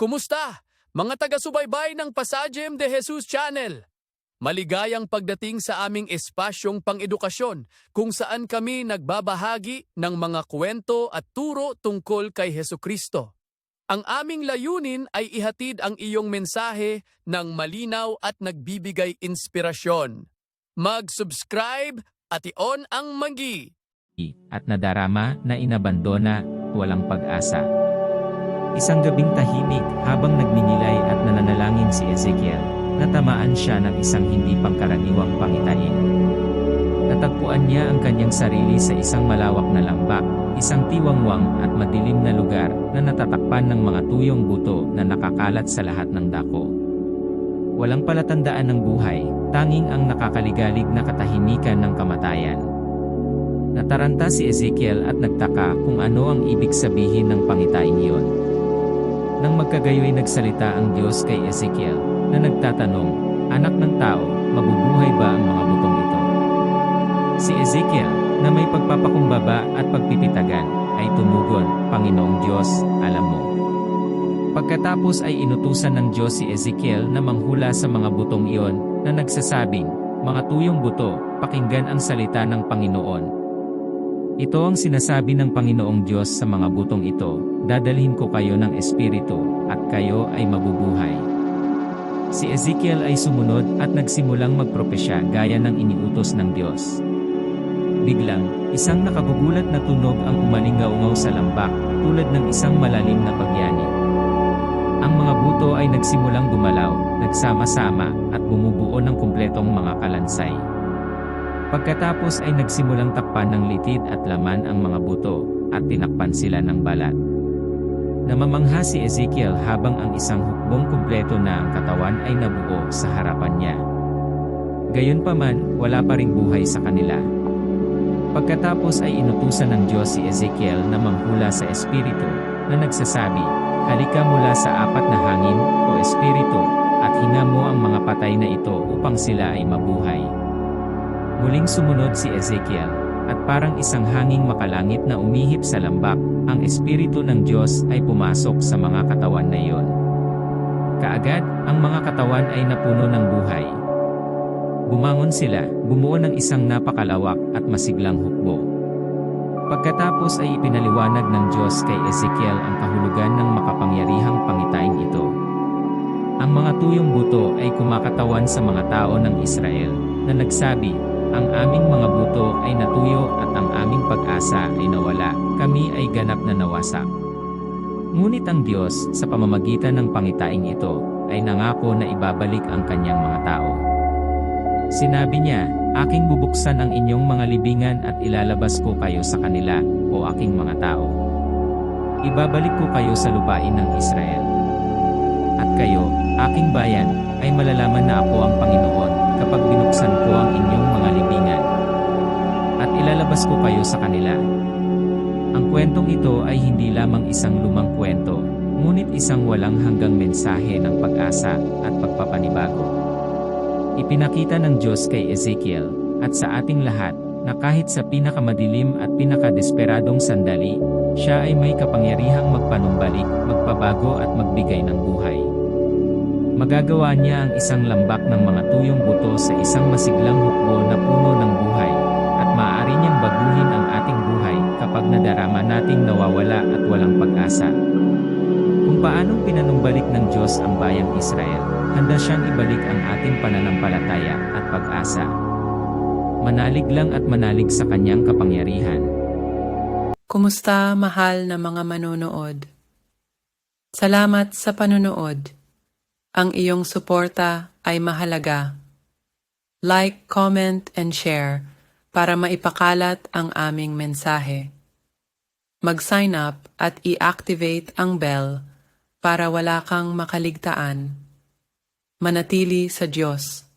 Kumusta? Mga taga-subaybay ng Pasajem de Jesus Channel. Maligayang pagdating sa aming espasyong pang-edukasyon kung saan kami nagbabahagi ng mga kwento at turo tungkol kay Heso Kristo. Ang aming layunin ay ihatid ang iyong mensahe ng malinaw at nagbibigay inspirasyon. Mag-subscribe at i-on ang magi. at nadarama na inabandona, walang pag-asa. Isang gabing tahimik habang nagninilay at nananalangin si Ezekiel, natamaan siya ng isang hindi pangkaraniwang pangitain. Natagpuan niya ang kanyang sarili sa isang malawak na lambak, isang tiwangwang at madilim na lugar na natatakpan ng mga tuyong buto na nakakalat sa lahat ng dako. Walang palatandaan ng buhay, tanging ang nakakaligalig na katahimikan ng kamatayan. Nataranta si Ezekiel at nagtaka kung ano ang ibig sabihin ng pangitaing iyon. Nang magkagayoy nagsalita ang Diyos kay Ezekiel, na nagtatanong, Anak ng tao, mabubuhay ba ang mga butong ito? Si Ezekiel, na may pagpapakumbaba at pagpipitagan, ay tumugon, Panginoong Diyos, alam mo. Pagkatapos ay inutusan ng Diyos si Ezekiel na manghula sa mga butong iyon, na nagsasabing, Mga tuyong buto, pakinggan ang salita ng Panginoon, ito ang sinasabi ng Panginoong Diyos sa mga butong ito, dadalhin ko kayo ng Espiritu, at kayo ay mabubuhay. Si Ezekiel ay sumunod at nagsimulang magpropesya gaya ng iniutos ng Diyos. Biglang, isang nakagugulat na tunog ang umalingaungaw sa lambak, tulad ng isang malalim na pagyani. Ang mga buto ay nagsimulang gumalaw, nagsama-sama, at bumubuo ng kumpletong mga kalansay. Pagkatapos ay nagsimulang takpan ng litid at laman ang mga buto, at tinakpan sila ng balat. Namamangha si Ezekiel habang ang isang hukbong kumpleto na ang katawan ay nabuo sa harapan niya. Gayunpaman, wala pa ring buhay sa kanila. Pagkatapos ay inutusan ng Diyos si Ezekiel na manghula sa Espiritu, na nagsasabi, Halika mula sa apat na hangin, o Espiritu, at hinga mo ang mga patay na ito upang sila ay mabuhay. Muling sumunod si Ezekiel, at parang isang hanging makalangit na umihip sa lambak, ang Espiritu ng Diyos ay pumasok sa mga katawan na iyon. Kaagad, ang mga katawan ay napuno ng buhay. Bumangon sila, bumuo ng isang napakalawak at masiglang hukbo. Pagkatapos ay ipinaliwanag ng Diyos kay Ezekiel ang kahulugan ng makapangyarihang pangitaing ito. Ang mga tuyong buto ay kumakatawan sa mga tao ng Israel, na nagsabi, ang aming mga buto ay natuyo at ang aming pag-asa ay nawala, kami ay ganap na nawasak. Ngunit ang Diyos, sa pamamagitan ng pangitaing ito, ay nangako na ibabalik ang kanyang mga tao. Sinabi niya, aking bubuksan ang inyong mga libingan at ilalabas ko kayo sa kanila, o aking mga tao. Ibabalik ko kayo sa lupain ng Israel. At kayo, aking bayan, ay malalaman na ako ang Panginoon, kapag binuksan ko ang inyong mga libingan. At ilalabas ko kayo sa kanila. Ang kwentong ito ay hindi lamang isang lumang kwento, ngunit isang walang hanggang mensahe ng pag-asa at pagpapanibago. Ipinakita ng Diyos kay Ezekiel, at sa ating lahat, na kahit sa pinakamadilim at pinakadesperadong sandali, siya ay may kapangyarihang magpanumbalik, magpabago at magbigay ng buhay. Magagawa niya ang isang lambak ng mga tuyong buto sa isang masiglang hukbo na puno ng buhay, at maaari niyang baguhin ang ating buhay kapag nadarama nating nawawala at walang pag-asa. Kung paanong pinanumbalik ng Diyos ang bayang Israel, handa siyang ibalik ang ating pananampalataya at pag-asa. Manalig lang at manalig sa kanyang kapangyarihan. Kumusta mahal na mga manonood? Salamat sa panonood. Ang iyong suporta ay mahalaga. Like, comment, and share para maipakalat ang aming mensahe. Mag-sign up at i-activate ang bell para wala kang makaligtaan. Manatili sa Diyos.